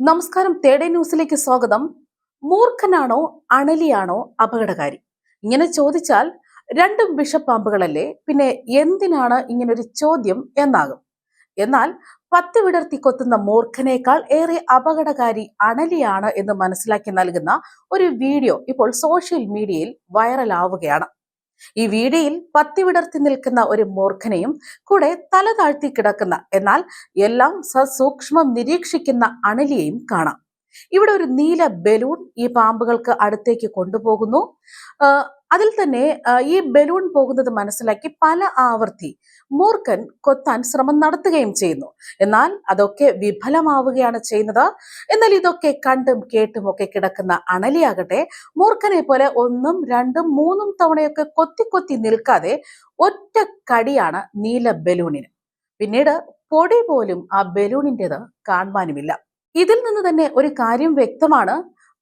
നമസ്കാരം തേടേ ന്യൂസിലേക്ക് സ്വാഗതം. മൂർഖനാണോ അണലിയാണോ അപകടകാരി? ഇങ്ങനെ ചോദിച്ചാൽ രണ്ടും വിഷപ്പാമ്പുകളല്ലേ പിന്നെ എന്തിനാണ് ഇങ്ങനൊരു ചോദ്യം എന്നാകും. എന്നാൽ പത്ത് വിടർത്തി കൊത്തുന്ന മൂർഖനേക്കാൾ ഏറെ അപകടകാരി അണലിയാണ് എന്ന് മനസ്സിലാക്കി നൽകുന്ന ഒരു വീഡിയോ ഇപ്പോൾ സോഷ്യൽ മീഡിയയിൽ വൈറലാവുകയാണ്. ഈ വീഡിയോയിൽ പത്തി വിടർത്തി നിൽക്കുന്ന ഒരു മൂർഖനെയും കൂടെ തല താഴ്ത്തി കിടക്കുന്ന എന്നാൽ എല്ലാം സസൂക്ഷ്മം നിരീക്ഷിക്കുന്ന അണലിയെയും കാണാം. ഇവിടെ ഒരു നീല ബലൂൺ ഈ പാമ്പുകൾക്ക് അടുത്തേക്ക് കൊണ്ടുപോകുന്നു. അതിൽ തന്നെ ഈ ബലൂൺ പോകുന്നത് മനസ്സിലാക്കി പല ആവർത്തി മൂർഖൻ കൊത്താൻ ശ്രമം നടത്തുകയും ചെയ്യുന്നു. എന്നാൽ അതൊക്കെ വിഫലമാവുകയാണ് ചെയ്യുന്നത്. എന്നാൽ ഇതൊക്കെ കണ്ടും കേട്ടും ഒക്കെ കിടക്കുന്ന അണലിയാകട്ടെ മൂർഖനെ പോലെ ഒന്നും രണ്ടും മൂന്നും തവണയൊക്കെ കൊത്തി കൊത്തി നിൽക്കാതെ ഒറ്റ കടിയാണ് നീല ബലൂണിന്. പിന്നീട് പൊടി പോലും ആ ബലൂണിന്റെത് കാണുവാനുമില്ല. ഇതിൽ നിന്ന് തന്നെ ഒരു കാര്യം വ്യക്തമാണ്.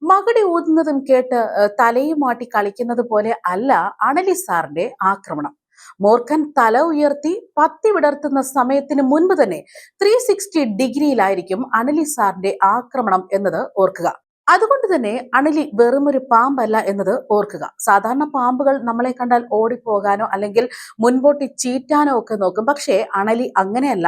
മകടി ഊതുന്നതും കേട്ട് ഏഹ്, തലയും മാട്ടി കളിക്കുന്നത് പോലെ അല്ല അണലി സാറിന്റെ ആക്രമണം. മൂർഖൻ തല ഉയർത്തി പത്തി വിടർത്തുന്ന സമയത്തിന് മുൻപ് തന്നെ ത്രീ സിക്സ്റ്റി ഡിഗ്രിയിലായിരിക്കും അണലി സാറിന്റെ ആക്രമണം എന്നത് ഓർക്കുക. അതുകൊണ്ട് തന്നെ അണലി വെറുമൊരു പാമ്പല്ല എന്നത് ഓർക്കുക. സാധാരണ പാമ്പുകൾ നമ്മളെ കണ്ടാൽ ഓടിപ്പോകാനോ അല്ലെങ്കിൽ മുൻപോട്ട് ചീറ്റാനോ ഒക്കെ നോക്കും. പക്ഷേ അണലി അങ്ങനെയല്ല.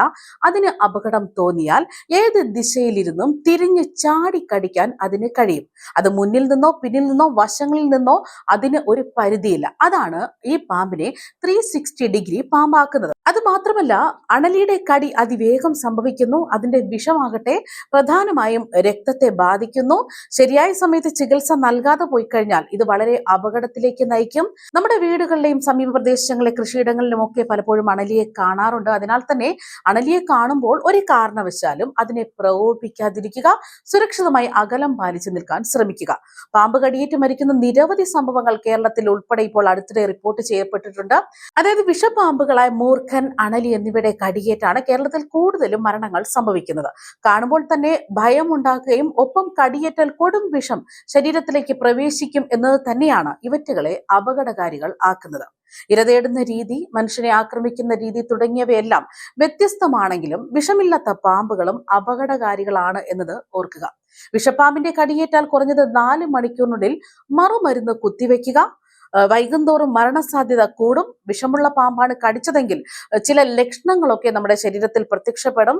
അതിന് അപകടം തോന്നിയാൽ ഏത് ദിശയിലിരുന്നും തിരിഞ്ഞ് ചാടിക്കടിക്കാൻ അതിന് കഴിയും. അത് മുന്നിൽ നിന്നോ പിന്നിൽ നിന്നോ വശങ്ങളിൽ നിന്നോ അതിന് ഒരു പരിധിയില്ല. അതാണ് ഈ പാമ്പിനെ ത്രീ സിക്സ്റ്റി ഡിഗ്രി പാമ്പാക്കുന്നത്. അത് മാത്രമല്ല അണലിയുടെ കടി അതിവേഗം സംഭവിക്കുന്നു. അതിന്റെ വിഷമാകട്ടെ പ്രധാനമായും രക്തത്തെ ബാധിക്കുന്നു. ശരിയായ സമയത്ത് ചികിത്സ നൽകാതെ പോയി കഴിഞ്ഞാൽ ഇത് വളരെ അപകടത്തിലേക്ക് നയിക്കും. നമ്മുടെ വീടുകളിലെയും സമീപ പ്രദേശങ്ങളിലെ കൃഷിയിടങ്ങളിലും ഒക്കെ പലപ്പോഴും അണലിയെ കാണാറുണ്ട്. അതിനാൽ തന്നെ അണലിയെ കാണുമ്പോൾ ഒരു കാരണവശാലും അതിനെ പ്രകോപിപ്പിക്കാതിരിക്കുക സുരക്ഷിതമായി അകലം പാലിച്ചു നിൽക്കാൻ ശ്രമിക്കുക. പാമ്പ് കടിയേറ്റ് മരിക്കുന്ന നിരവധി സംഭവങ്ങൾ കേരളത്തിൽ ഉൾപ്പെടെ ഇപ്പോൾ അടുത്തിടെ റിപ്പോർട്ട് ചെയ്യപ്പെട്ടിട്ടുണ്ട്. അതായത് വിഷപാമ്പുകളായ മൂർഖൻ അണലി എന്നിവയുടെ കടിയേറ്റാണ് കേരളത്തിൽ കൂടുതലും മരണങ്ങൾ സംഭവിക്കുന്നത്. കാണുമ്പോൾ തന്നെ ഭയം ഉണ്ടാക്കുകയും ഒപ്പം കടിയേറ്റാൽ കൊടും വിഷം ശരീരത്തിലേക്ക് പ്രവേശിക്കും എന്നത് തന്നെയാണ് ഇവറ്റുകളെ അപകടകാരികൾ ആക്കുന്നത്. ഇരതേടുന്ന രീതി മനുഷ്യനെ ആക്രമിക്കുന്ന രീതി തുടങ്ങിയവയെല്ലാം വ്യത്യസ്തമാണെങ്കിലും വിഷമില്ലാത്ത പാമ്പുകളും അപകടകാരികളാണ് എന്നത് ഓർക്കുക. വിഷപ്പാമ്പിന്റെ കടിയേറ്റാൽ കുറഞ്ഞത് നാല് മണിക്കൂറിനുള്ളിൽ മറുമരുന്ന് കുത്തിവെക്കുക വൈകുന്തോറും മരണസാധ്യത കൂടും. വിഷമുള്ള പാമ്പാണ് കടിച്ചതെങ്കിൽ ചില ലക്ഷണങ്ങളൊക്കെ നമ്മുടെ ശരീരത്തിൽ പ്രത്യക്ഷപ്പെടും.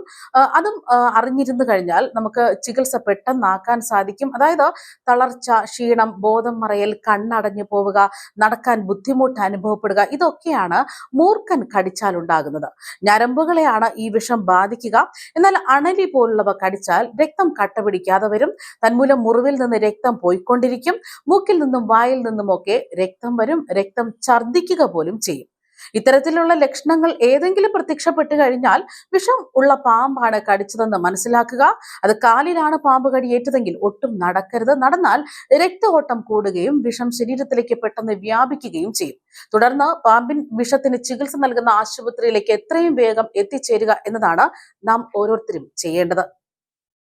അതും അറിഞ്ഞിരുന്നു കഴിഞ്ഞാൽ നമുക്ക് ചികിത്സ പെട്ടെന്നാക്കാൻ സാധിക്കും. അതായത് തളർച്ച ക്ഷീണം ബോധം മറയൽ കണ്ണടഞ്ഞു പോവുക നടക്കാൻ ബുദ്ധിമുട്ട് അനുഭവപ്പെടുക ഇതൊക്കെയാണ് മൂർഖൻ കടിച്ചാൽ ഉണ്ടാകുന്നത്. ഞരമ്പുകളെയാണ് ഈ വിഷം ബാധിക്കുക. എന്നാൽ അണലി പോലുള്ളവ കടിച്ചാൽ രക്തം കട്ട പിടിക്കാതെ വരും. തന്മൂലം മുറിവിൽ നിന്ന് രക്തം പോയിക്കൊണ്ടിരിക്കും. മൂക്കിൽ നിന്നും വായിൽ നിന്നുമൊക്കെ രക്തം വരും രക്തം ഛർദ്ദിക്കുക പോലും ചെയ്യും. ഇത്തരത്തിലുള്ള ലക്ഷണങ്ങൾ ഏതെങ്കിലും പ്രത്യക്ഷപ്പെട്ടു കഴിഞ്ഞാൽ വിഷം ഉള്ള പാമ്പാണ് കടിച്ചതെന്ന് മനസ്സിലാക്കുക. അത് കാലിലാണ് പാമ്പ് കടിയേറ്റതെങ്കിൽ ഒട്ടും നടക്കരുത്. നടന്നാൽ രക്തഓട്ടം കൂടുകയും വിഷം ശരീരത്തിലേക്ക് പെട്ടെന്ന് വ്യാപിക്കുകയും ചെയ്യും. തുടർന്ന് പാമ്പിൻ വിഷത്തിന് ചികിത്സ നൽകുന്ന ആശുപത്രിയിലേക്ക് എത്രയും വേഗം എത്തിച്ചേരുക എന്നതാണ് നാം ഓരോരുത്തരും ചെയ്യേണ്ടത്.